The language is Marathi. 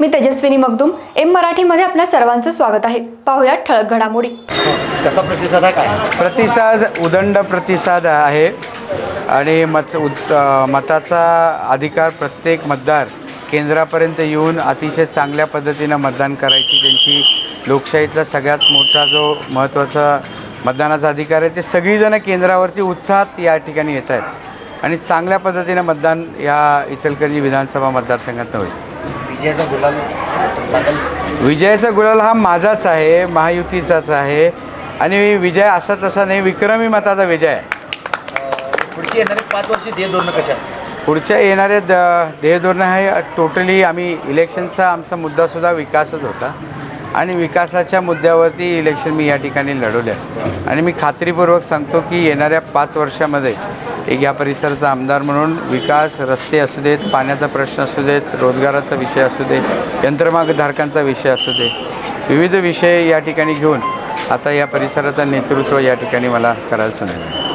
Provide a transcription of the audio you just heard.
मी तेजस्विनी मगदुम एम मराठीमध्ये आपल्या सर्वांचं स्वागत आहे. पाहुयात ठळक घडामोडी. कसा प्रतिसाद आहे काय? प्रतिसाद उदंड प्रतिसाद आहे. आणि मत उत मताचा अधिकार प्रत्येक मतदार केंद्रापर्यंत येऊन अतिशय चांगल्या पद्धतीनं मतदान करायची त्यांची लोकशाहीतला सगळ्यात मोठा जो महत्त्वाचा मतदानाचा अधिकार आहे ते सगळीजणं केंद्रावरती उत्साहात या ठिकाणी येत आहेत आणि चांगल्या पद्धतीनं मतदान या इचलकरंजी विधानसभा मतदारसंघात होईल. विजयाचा गुलाल विजयाचा गुलाल हा माझाच आहे महायुतीचाच आहे. आणि विजय असा तसा नाही विक्रमी मताचा विजय आहे. पुढची येणारे पाच वर्ष ध्येय धोरणं कशी असतील? पुढच्या येणारे द ध्येयधोरणं हे टोटली आम्ही इलेक्शनचा आमचा मुद्दासुद्धा विकासच होता. आणि विकासाच्या मुद्द्यावरती इलेक्शन मी या ठिकाणी लढवले. आहे आणि मी खात्रीपूर्वक सांगतो की येणाऱ्या पाच वर्षामध्ये एक या परिसराचा आमदार म्हणून विकास रस्ते असू देत पाण्याचा प्रश्न असू देत रोजगाराचा विषय असू दे यंत्रमागधारकांचा विषय असू दे विविध विषय या ठिकाणी घेऊन आता या परिसराचं नेतृत्व या ठिकाणी मला करायला सांगितलं